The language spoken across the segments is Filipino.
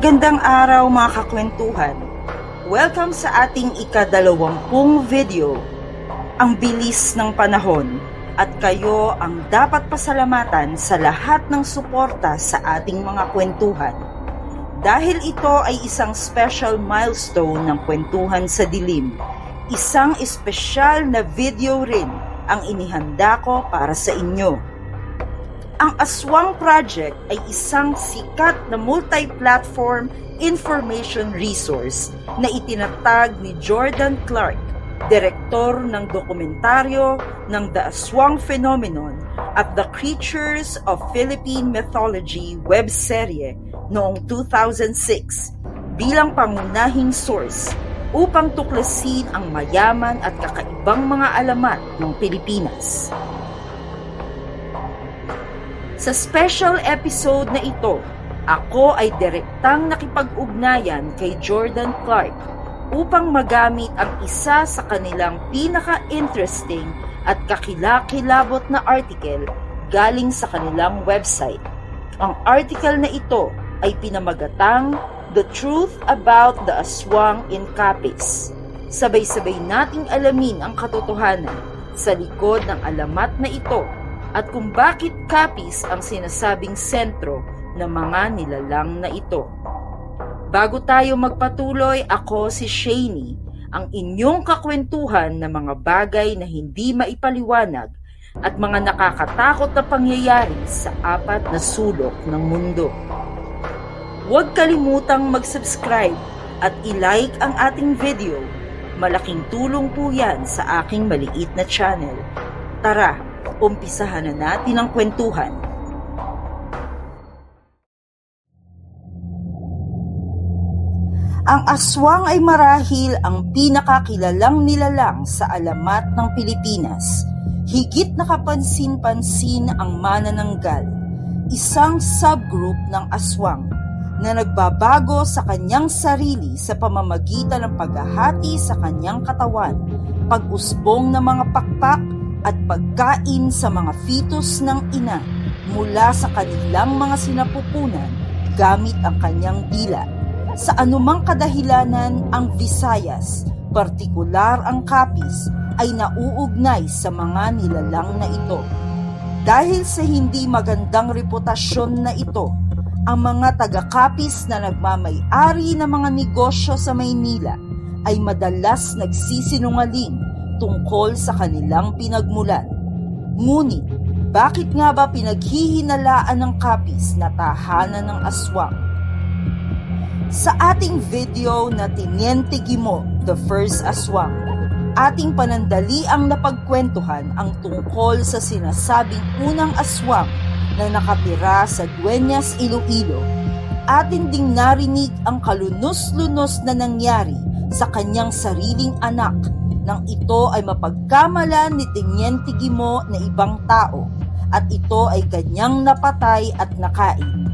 Magandang araw mga kakwentuhan. Welcome sa ating ikadalawampung video. Ang bilis ng panahon at kayo ang dapat pasalamatan sa lahat ng suporta sa ating mga kwentuhan. Dahil ito ay isang special milestone ng kwentuhan sa dilim, isang espesyal na video rin ang inihanda ko para sa inyo. Ang Aswang Project ay isang sikat na multi-platform information resource na itinatag ni Jordan Clark, direktor ng dokumentaryo ng The Aswang Phenomenon at The Creatures of Philippine Mythology web serye noong 2006 bilang pangunahing source upang tuklasin ang mayaman at kakaibang mga alamat ng Pilipinas. Sa special episode na ito, ako ay direktang nakipag-ugnayan kay Jordan Clark upang magamit ang isa sa kanilang pinaka-interesting at kakilakilabot na article galing sa kanilang website. Ang article na ito ay pinamagatang The Truth About the Aswang in Capiz. Sabay-sabay nating alamin ang katotohanan sa likod ng alamat na ito at kung bakit Capiz ang sinasabing sentro ng mga nilalang na ito. Bago tayo magpatuloy, ako si Shani, ang inyong kakwentuhan ng mga bagay na hindi maipaliwanag at mga nakakatakot na pangyayari sa apat na sulok ng mundo. Huwag kalimutang mag-subscribe at i-like ang ating video. Malaking tulong po yan sa aking maliit na channel. Tara, umpisahan na natin ang kwentuhan. Ang aswang ay marahil ang pinakakilalang nilalang sa alamat ng Pilipinas. Higit na kapansin-pansin ang manananggal, isang subgroup ng aswang na nagbabago sa kanyang sarili sa pamamagitan ng paghahati sa kanyang katawan, pag-usbong ng mga pakpak at pagkain sa mga fetus ng ina mula sa kanilang mga sinapupunan gamit ang kanyang dila. Sa anumang kadahilanan ang Visayas, partikular ang Kapis, ay nauugnay sa mga nilalang na ito. Dahil sa hindi magandang reputasyon na ito, ang mga taga-Kapis na nagmamay-ari ng mga negosyo sa Maynila ay madalas nagsisinungaling tungkol sa kanilang pinagmulan. Ngunit, bakit nga ba pinaghihinalaan ng Kapis na tahanan ng aswang? Sa ating video na Tiniente Gimo, The First Aswang, ating panandali ang napagkwentuhan ang tungkol sa sinasabing unang aswang na nakatira sa Dueñas, Iloilo. Atin ding narinig ang kalunos-lunos na nangyari sa kanyang sariling anak nang ito ay mapagkamalan ni Tiniente Gimo na ibang tao at ito ay kanyang napatay at nakain.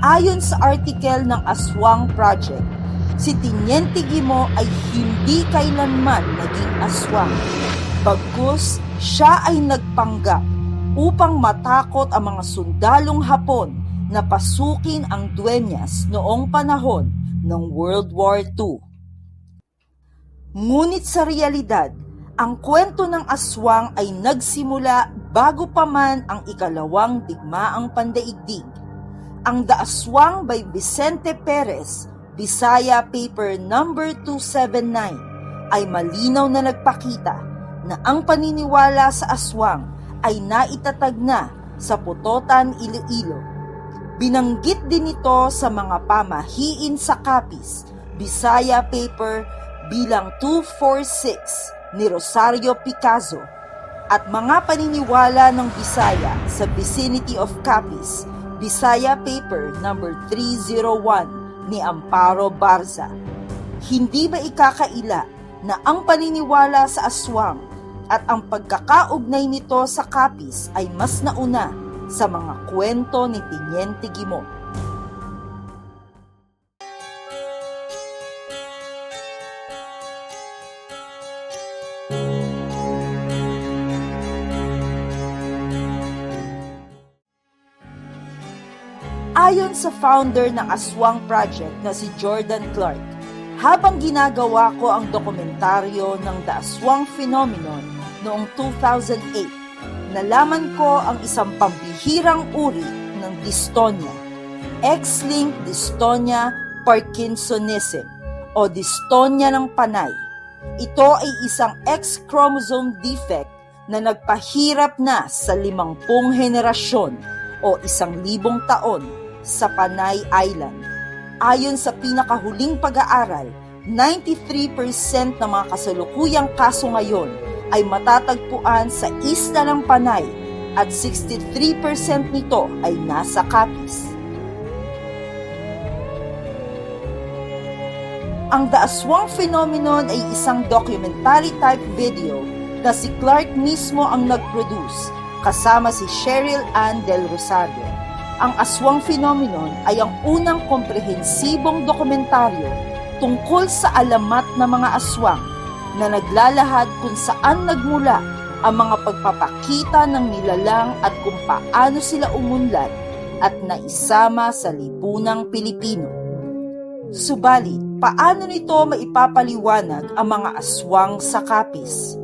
Ayon sa article ng Aswang Project, si Tiniente Gimo ay hindi kailanman naging aswang. Bagkus, siya ay nagpanggap upang matakot ang mga sundalong Hapon na pasukin ang Dueñas noong panahon ng World War II. Ngunit sa realidad, ang kwento ng aswang ay nagsimula bago pa man ang ikalawang digmaang pandaigdig. Ang The Aswang by Vicente Perez, Bisaya Paper number 279 ay malinaw na nagpakita na ang paniniwala sa aswang ay naitatag na sa Putotan, Iloilo. Binanggit din ito sa mga pamahiin sa Kapis, Bisaya Paper bilang 246 ni Rosario Picasso at mga paniniwala ng Bisaya sa vicinity of Capiz, Bisaya Paper number 301 ni Amparo Barza. Hindi ba ikakaila na ang paniniwala sa aswang at ang pagkakaugnay nito sa Capiz ay mas nauna sa mga kwento ni Tiniente Gimo? Ayon sa founder ng Aswang Project na si Jordan Clark, habang ginagawa ko ang dokumentaryo ng The Aswang Phenomenon noong 2008, nalaman ko ang isang pambihirang uri ng dystonia, X-linked dystonia Parkinsonism o dystonia ng panay. Ito ay isang X-chromosome defect na nagpahirap na sa limampung henerasyon o isang libong taon sa Panay Island. Ayon sa pinakahuling pag-aaral, 93% ng mga kasalukuyang kaso ngayon ay matatagpuan sa isla ng Panay at 63% nito ay nasa Capiz. Ang The Aswang Phenomenon ay isang documentary type video na si Clark mismo ang nag-produce kasama si Cheryl Ann Del Rosario. Ang Aswang Phenomenon ay ang unang komprehensibong dokumentaryo tungkol sa alamat ng mga aswang na naglalahad kung saan nagmula ang mga pagpapakita ng nilalang at kung paano sila umunlad at naisama sa lipunang Pilipino. Subalit, paano nito maipapaliwanag ang mga aswang sa kapis?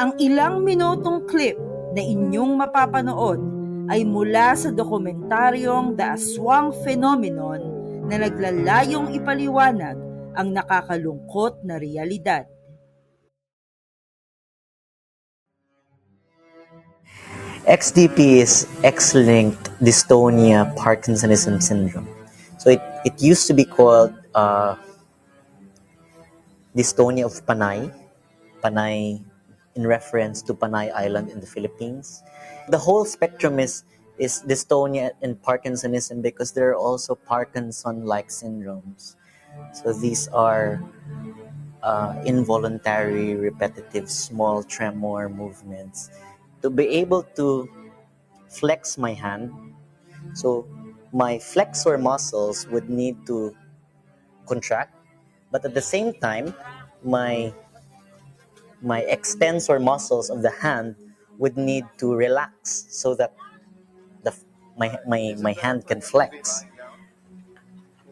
Ang ilang minutong clip na inyong mapapanood ay mula sa dokumentaryong The Aswang Phenomenon na naglalayong ipaliwanag ang nakakalungkot na realidad. XDP is X-linked dystonia Parkinsonism syndrome. So it, it used to be called uh, dystonia of Panay, Panay in reference to Panay Island in the Philippines. The whole spectrum is is dystonia and Parkinsonism because there are also Parkinson-like syndromes. So these are uh, involuntary, repetitive, small tremor movements. To be able to flex my hand, so my flexor muscles would need to contract, but at the same time, my my extensor muscles of the hand would need to relax so that the my my, my hand can flex.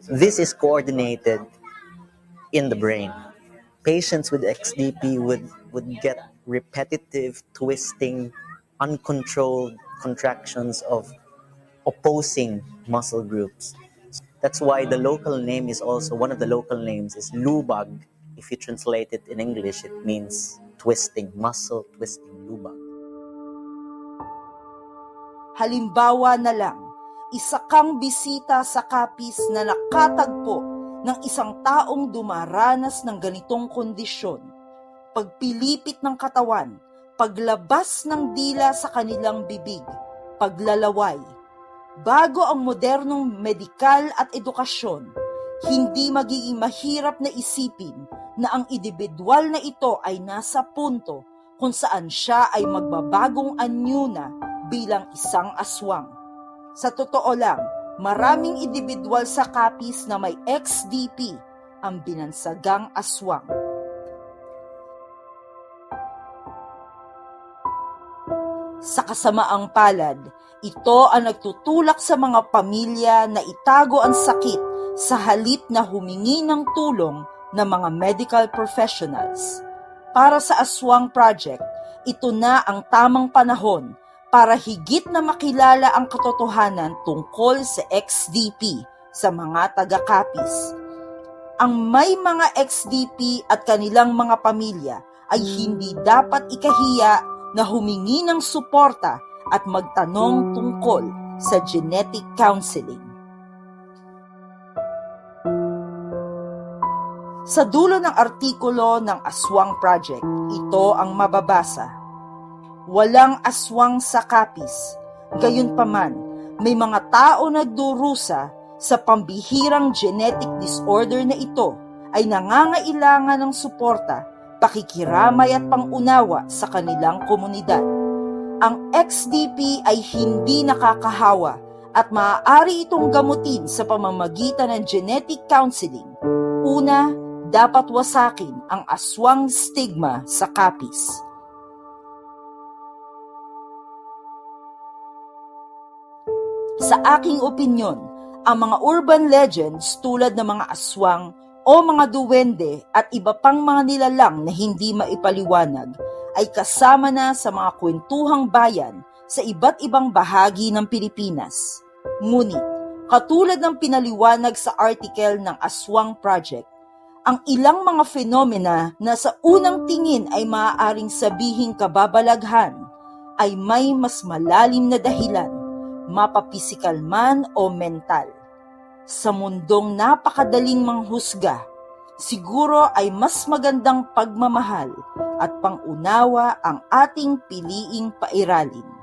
This is coordinated in the brain. Patients with XDP would, would get repetitive, twisting, uncontrolled contractions of opposing muscle groups. That's why the local name is also one of the local names is lubag. If you translate it in English, it means twisting, muscle twisting, lubag. Halimbawa na lang, isa kang bisita sa kapis na nakatagpo ng isang taong dumaranas ng ganitong kondisyon. Pagpilipit ng katawan, paglabas ng dila sa kanilang bibig, paglalaway. Bago ang modernong medikal at edukasyon, hindi magiging mahirap na isipin na ang individual na ito ay nasa punto kung saan siya ay magbabagong anyo na bilang isang aswang. Sa totoo lang, maraming individual sa kapis na may XDP ang binansagang aswang. Sa kasamaang palad, ito ang nagtutulak sa mga pamilya na itago ang sakit sa halip na humingi ng tulong ng mga medical professionals. Para sa Aswang Project, ito na ang tamang panahon para higit na makilala ang katotohanan tungkol sa XDP sa mga taga-kapis. Ang may mga XDP at kanilang mga pamilya ay hindi dapat ikahiya na humingi ng suporta at magtanong tungkol sa genetic counseling. Sa dulo ng artikulo ng Aswang Project, ito ang mababasa. Walang aswang sa kapis. Gayunpaman, may mga tao nagdurusa sa pambihirang genetic disorder na ito ay nangangailangan ng suporta, pakikiramay at pangunawa sa kanilang komunidad. Ang XDP ay hindi nakakahawa at maaari itong gamutin sa pamamagitan ng genetic counseling. Una, dapat wasakin ang aswang stigma sa kapis. Sa aking opinyon, ang mga urban legends tulad ng mga aswang o mga duwende at iba pang mga nilalang na hindi maipaliwanag ay kasama na sa mga kwentuhang bayan sa iba't ibang bahagi ng Pilipinas. Ngunit, katulad ng pinaliwanag sa article ng Aswang Project, ang ilang mga fenomena na sa unang tingin ay maaaring sabihing kababalaghan ay may mas malalim na dahilan, mapapisikal man o mental. Sa mundong napakadaling manghusga, siguro ay mas magandang pagmamahal at pangunawa ang ating piliing pairalin.